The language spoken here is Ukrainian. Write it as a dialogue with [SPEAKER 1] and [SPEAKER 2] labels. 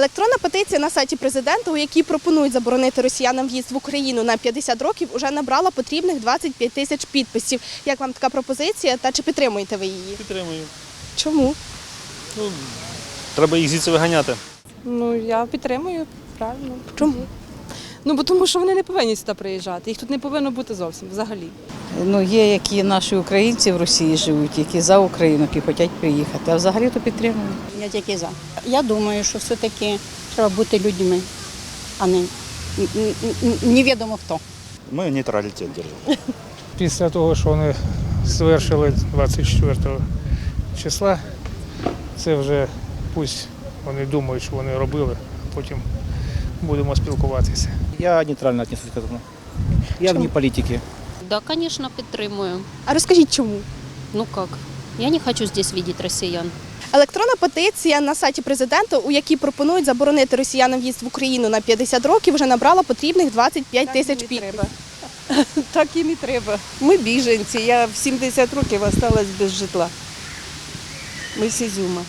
[SPEAKER 1] Електронна петиція на сайті президента, у якій пропонують заборонити росіянам в'їзд в Україну на 50 років, уже набрала потрібних 25 тисяч підписів. Як вам така пропозиція та чи підтримуєте ви її?
[SPEAKER 2] Підтримую.
[SPEAKER 1] Чому?
[SPEAKER 2] Ну, треба їх звідси виганяти.
[SPEAKER 3] Ну, я підтримую, правильно.
[SPEAKER 1] Чому?
[SPEAKER 3] Ну, бо тому що вони не повинні сюди приїжджати. Їх тут не повинно бути зовсім взагалі.
[SPEAKER 4] Ну, є які наші українці в Росії живуть, які за Україну, які хочуть приїхати. А взагалі то підтримую.
[SPEAKER 5] Я тільки за. Я думаю, що все-таки треба бути людьми, а не невідомо хто.
[SPEAKER 6] Ми нейтралітет держимо.
[SPEAKER 7] після того, що вони звершили 24 числа, це вже пусть вони думають, що вони робили, а потім будемо спілкуватися.
[SPEAKER 6] Я нейтрально віднесусь к этому. Я вне політики.
[SPEAKER 8] Да, конечно, підтримую.
[SPEAKER 1] А розкажіть чому?
[SPEAKER 8] Ну как? Я не хочу здесь видеть россиян.
[SPEAKER 1] Електронна петиція на сайті президента, у якій пропонують заборонити росіянам в'їзд в Україну на 50 років, вже набрала потрібних 25 тисяч підписів.
[SPEAKER 3] Так їм і треба. Ми біженці. Я в 70 років залишилась без житла. Ми з Ізюма.